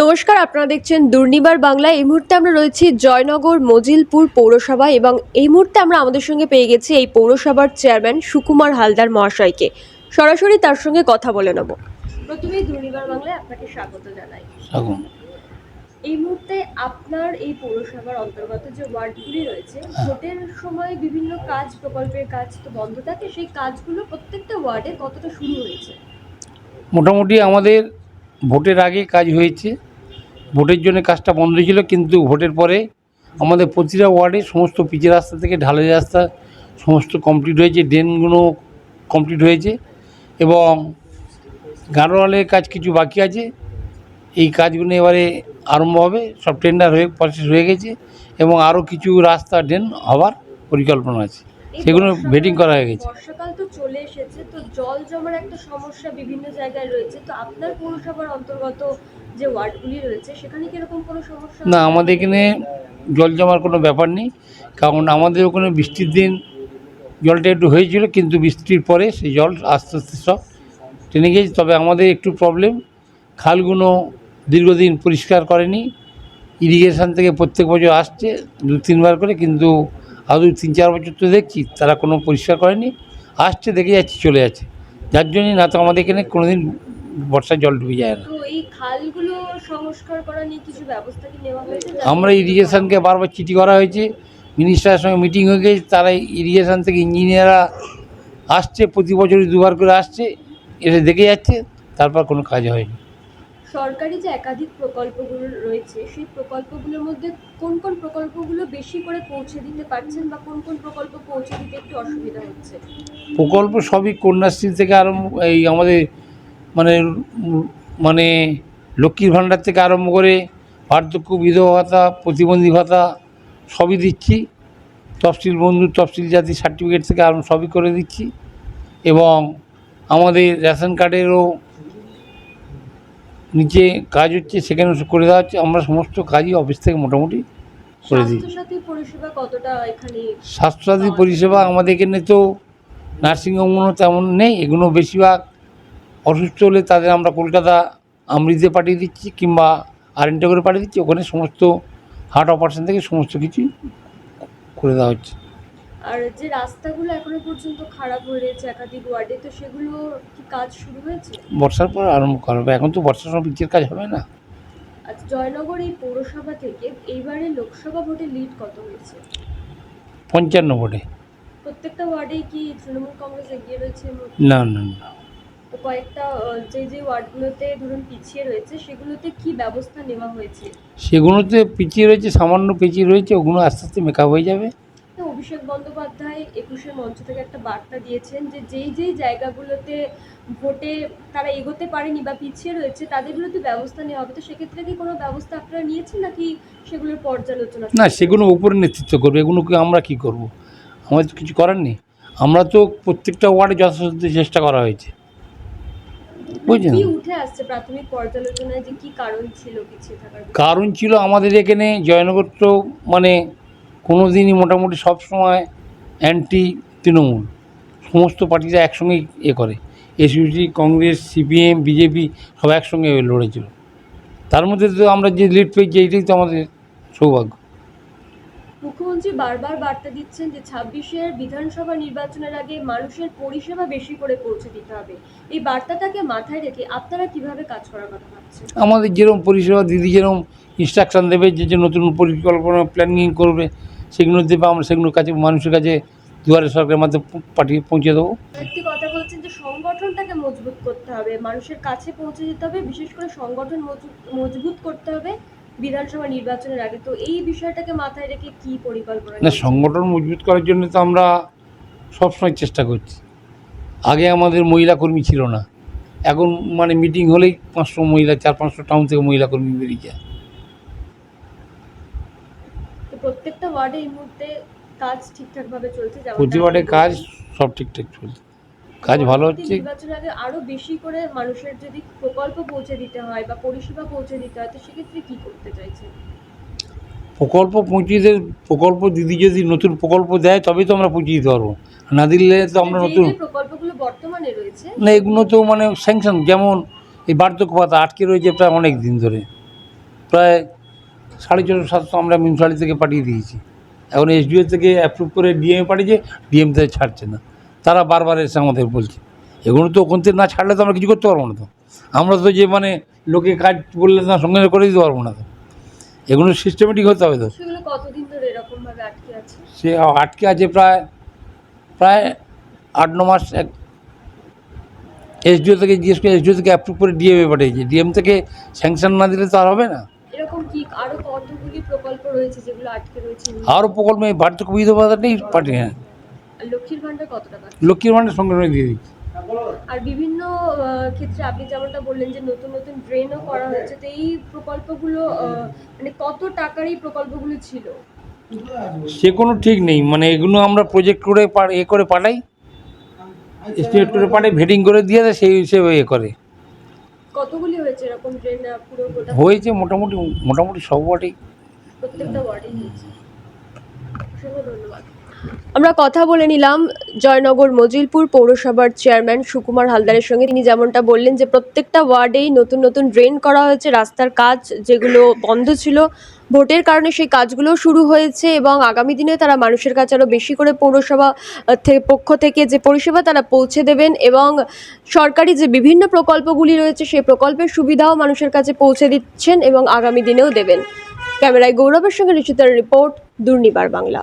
নমস্কার আপনারা দেখছেন দুর্নিবার বাংলা। এই মুহূর্তে আমরা রয়েছি জয়নগর মজিলপুর পৌরসভা এবং এই মুহূর্তে আমরা আমাদের সঙ্গে পেয়ে গেছি এই পৌরসভার চেয়ারম্যান সুকুমার হালদার মহাশয়কে। সরাসরি তার সঙ্গে কথা বলে নেব। প্রথমেই দুর্নিবার বাংলায় আপনাকে স্বাগত জানাই। এই মুহূর্তে আপনার এই পৌরসভার অন্তর্গত যে ওয়ার্ডগুলি রয়েছে ভোটের সময় বিভিন্ন কাজ প্রকল্পের কাজ তো বন্ধ থাকে সেই কাজগুলো প্রত্যেকটা ওয়ার্ডে কতটা শুরু হয়েছে? মোটামুটি আমাদের ভোটের আগে কাজ হয়েছে, ভোটের জন্য কাজটা বন্ধ ছিল, কিন্তু ভোটের পরে আমাদের প্রতিটা ওয়ার্ডে সমস্ত পিচের রাস্তা থেকে ঢালাই রাস্তা সমস্ত কমপ্লিট হয়েছে, ড্রেনগুলো কমপ্লিট হয়েছে এবং গাড়োয়ালের কাজ কিছু বাকি আছে। এই কাজগুলো এবারে আরম্ভ হবে, সব টেন্ডার হয়ে প্রসেস হয়ে গেছে এবং আরও কিছু রাস্তা ড্রেন হওয়ার পরিকল্পনা আছে। সেগুলো ভেটিং করা হয়ে গেছে। বর্ষাকাল তো চলে এসেছে তো জল জমার একটা সমস্যা বিভিন্ন জায়গায় রয়েছে। তো আপনার পৌরসভার অন্তর্গত যে ওয়ার্ডগুলি রয়েছে সেখানে কি এরকম কোনো সমস্যা না আমাদের এখানে জল জমার কোনো ব্যাপার নেই কারণ আমাদের ওখানে বৃষ্টির দিন জলটা একটু হয়েছিল কিন্তু বৃষ্টির পরে সেই জল আস্তে আস্তে সব টেনে গিয়েছে। তবে আমাদের একটু প্রবলেম খালগুলো দীর্ঘদিন পরিষ্কার করেনি ইরিগেশন থেকে প্রত্যেক বছর আসছে দু তিনবার করে কিন্তু আদৌ তিন চার বছর তো দেখছি তারা কোনো পরিষ্কার করেনি। আসছে দেখে যাচ্ছি চলে যাচ্ছে। যার জন্যই না তো আমাদের এখানে কোনোদিন বর্ষার জল ডুবে যায় না। আমরা ইরিগেশনকে বারবার চিঠি করা হয়েছে। মিনিস্টারের সঙ্গে মিটিং হয়ে গেছে তারা ইরিগেশন থেকে ইঞ্জিনিয়াররা আসছে প্রতি বছরই দুবার করে আসছে এটা দেখে যাচ্ছে তারপর কোনো কাজ হয়নি। সরকারি যে একাধিক প্রকল্পগুলো রয়েছে, সেই প্রকল্পগুলোর মধ্যে কোন কোন প্রকল্পগুলো বেশি করে পৌঁছে দিতে পারছেন বা কোন কোন প্রকল্প পৌঁছে দিতে একটু অসুবিধা হচ্ছে? প্রকল্প সবই কন্যাশ্রী থেকে আরম্ভ, এই আমাদের মানে মানে লক্ষ্মীর ভাণ্ডার থেকে আরম্ভ করে বার্ধক্য বিধবা ভাতা, প্রতিবন্ধী ভাতা সবই দিচ্ছি। তফসিল বন্ধু, তফসিল জাতি সার্টিফিকেট থেকে আরম্ভ সবই করে দিচ্ছি। এবং আমাদের রেশন কার্ডেরও নিচে কাজ হচ্ছে সেখানে করে দেওয়া হচ্ছে আমরা সমস্ত কাজই অফিস থেকে মোটামুটি করে দিই স্বাস্থ্যসাথী পরিষেবা কতটা এখানে স্বাস্থ্যসাথী পরিষেবা আমাদের এখানে তো নার্সিংহোমগুলো তেমন নেই এগুলো বেশিরভাগ অসুস্থ হলে তাদের আমরা কলকাতা আমৃতে পাঠিয়ে দিচ্ছি কিংবা আরেন্টে করে পাঠিয়ে দিচ্ছি ওখানে সমস্ত হার্ট অপারেশন থেকে সমস্ত কিছু করে দেওয়া হচ্ছে। আর যে রাস্তাগুলো এখনও পর্যন্ত খারাপ হয়ে রয়েছে একাধিক ওয়ার্ডে তো সেগুলো কি কাজ শুরু হয়েছে? বর্ষার পর আরম্ভ করা হবে। এখন তো বর্ষার সময় পিচের কাজ হবে না। আচ্ছা জয়নগর এই পৌরসভা থেকে এইবারে লোকসভা ভোটে লিড কত হয়েছে? পঞ্চান্ন ভোটে। প্রত্যেকটা ওয়ার্ডে কি তৃণমূল কংগ্রেস এগিয়ে রয়েছে না না না। তো কয়েকটা যে যে ওয়ার্ডগুলোতে ধরুন পিছিয়ে রয়েছে সেগুলোতে কি ব্যবস্থা নেওয়া হয়েছে? সেগুলোতে পিছিয়ে রয়েছে সামান্য পিছিয়ে রয়েছে ওগুলো আস্তে আস্তে মেকআপ হয়ে যাবে। অভিষেক বন্দ্যোপাধ্যায় একুশের মঞ্চ থেকে একটা বার্তা দিয়েছেন যে যেই যেই জায়গাগুলোতে ভোটে তারা এগোতে পারেনি বা পিছিয়ে রয়েছে তাদের বিরুদ্ধে ব্যবস্থা নেওয়া হবে। তো সেক্ষেত্রে কি কোনো ব্যবস্থা আপনারা নিয়েছেন নাকি সেগুলোর পর্যালোচনা? না সেগুলো উপরে নেতৃত্ব করবে। এগুলোকে আমরা কি করব? আমাদের তো কিছু করার নেই। আমরা তো প্রত্যেকটা ওয়ার্ডে যথাসাধ্য চেষ্টা করা হয়েছে। কি উঠে আসছে প্রাথমিক পর্যালোচনায় যে কি কারণ ছিল পিছিয়ে থাকার? কারণ ছিল আমাদের এখানে জয়নগর তো মানে কোনো দিনই মোটামুটি সবসময় অ্যান্টি তৃণমূল। সমস্ত পার্টিরা একসঙ্গেই এ করে। এসইউসি কংগ্রেস সিপিএম বিজেপি সব একসঙ্গে লড়েছিল। তার মধ্যে তো আমরা যে লিড পেয়েছি, এইটাই তো আমাদের সৌভাগ্য। মুখ্যমন্ত্রী বারবার বার্তা দিচ্ছেন যে ছাব্বিশের বিধানসভা নির্বাচনের আগে মানুষের পরিষেবা বেশি করে পৌঁছে দিতে হবে। এই বার্তাটাকে মাথায় রেখে আপনারা কীভাবে কাজ করার কথা ভাবছেন? আমাদের যেরকম পরিষেবা দিদি যেরকম ইনস্ট্রাকশান দেবে যে যে নতুন পরিকল্পনা প্ল্যানিং করবে সেগুলো দেবে আমরা সেগুলোর কাছে মানুষের কাছে দুয়ারে সরকারের মাধ্যমে পাঠিয়ে পৌঁছে দেবো। একটি কথা বলছেন যে সংগঠনটাকে মজবুত করতে হবে মানুষের কাছে পৌঁছে দিতে হবে বিশেষ করে সংগঠন মজবুত করতে হবে। বিধানসভা নির্বাচনের আগে। তো এই বিষয়টাকে মাথায় রেখে কি পরিকল্পনা না সংগঠন মজবুত করার জন্য তো আমরা সবসময় চেষ্টা করছি। আগে আমাদের মহিলা কর্মী ছিল না। এখন মানে মিটিং হলেই পাঁচশো মহিলা চার পাঁচশো টাউন থেকে মহিলা কর্মী বেরিয়ে যায়। তো প্রত্যেকটা ওয়ার্ডে এই মুহূর্তে কাজ ঠিকঠাক ভাবে চলছে প্রতি ওয়ার্ডে কাজ সব ঠিকঠাক চলছে। কাজ ভালো হচ্ছে? নির্বাচনের আগে আরও বেশি করে মানুষের যদি প্রকল্প পৌঁছে দিতে হয় বা পরিষেবা পৌঁছে দিতে হয় তো সেক্ষেত্রে কি করতে চাইছেন? প্রকল্প পৌঁছে দিতে প্রকল্প দিদি যদি নতুন প্রকল্প দেয় তবেই তো আমরা পৌঁছে দিতে পারব। না দিলে তো আমরা নতুন প্রকল্পগুলো বর্তমানে রয়েছে? না এগুলো তো মানে স্যাংশন যেমন এই বার্ধক্য ভাতা আটকে রয়েছে প্রায় অনেক দিন ধরে। প্রায় সাড়ে ছশো সাতশো আমরা মিউনিসিপালিটি থেকে পাঠিয়ে দিয়েছি। এখন এসডিও থেকে অ্যাপ্রুভ করে ডিএমে পাঠিয়েছে ডিএম থেকে ছাড়ছে না। তারা বারবার এসে আমাদের বলছে এগুলো তো ওখান থেকে না ছাড়লে তো আমরা কিছু করতে পারব না তো। আমরা তো যে মানে লোকে কাজ বললে না সঙ্গে সঙ্গে করে দিতে পারব না তো। এগুলো সিস্টেমেটিক হতে হবে তো। সে আটকে আছে প্রায় প্রায় আট ন মাস এক এসডিও থেকে জিজ্ঞেস করে এসডিও থেকে অ্যাপ্রুভ করে ডিএমে পাঠিয়েছে। ডিএম থেকে স্যাংশন না দিলে তো আর হবে না। আরও প্রকল্প রয়েছে যেগুলো আটকে রয়েছে? আরও প্রকল্প এই বার্ধক্য বিধবা ভাতাটাই পাঠিয়ে হ্যাঁ লক্ষ্মীর ভান্ডার কত টাকা? লক্ষ্মীর ভাণ্ডার সঙ্গে সঙ্গে দিয়ে দিচ্ছি। আর বিভিন্ন ক্ষেত্রে আপনি যেমনটা বললেন যে নতুন নতুন ড্রেনও করা হয়েছে তো এই প্রকল্পগুলো মানে কত টাকার এই প্রকল্পগুলো ছিল? সে কোনো ঠিক নেই মানে এগুলো আমরা প্রজেক্ট করে এ করে পাঠাই। এস্টিমেট করে পাঠাই ভেটিং করে দিয়ে দেয় সেই হিসেবে এ করে। কতগুলি হয়েছে এরকম ড্রেন পুরো গোটা? হয়েছে মোটামুটি মোটামুটি সব ওয়ার্ডেই প্রত্যেকটা ওয়ার্ডে হয়েছে। ধন্যবাদ। আমরা কথা বলে নিলাম জয়নগর মজিলপুর পৌরসভার চেয়ারম্যান সুকুমার হালদারের সঙ্গে। তিনি যেমনটা বললেন যে প্রত্যেকটা ওয়ার্ডেই নতুন নতুন ড্রেন করা হয়েছে, রাস্তার কাজ যেগুলো বন্ধ ছিল। ভোটের কারণে সেই কাজগুলো শুরু হয়েছে এবং আগামী দিনে তারা মানুষের কাছে আরও বেশি করে পৌরসভা পক্ষ থেকে যে পরিষেবা তারা পৌঁছে দেবেন এবং সরকারি যে বিভিন্ন প্রকল্পগুলি রয়েছে সেই প্রকল্পের সুবিধাও মানুষের কাছে পৌঁছে দিচ্ছেন এবং আগামী দিনেও দেবেন। ক্যামেরায় গৌরবের সঙ্গে ঋষিতার রিপোর্ট, দুর্নিবার বাংলা।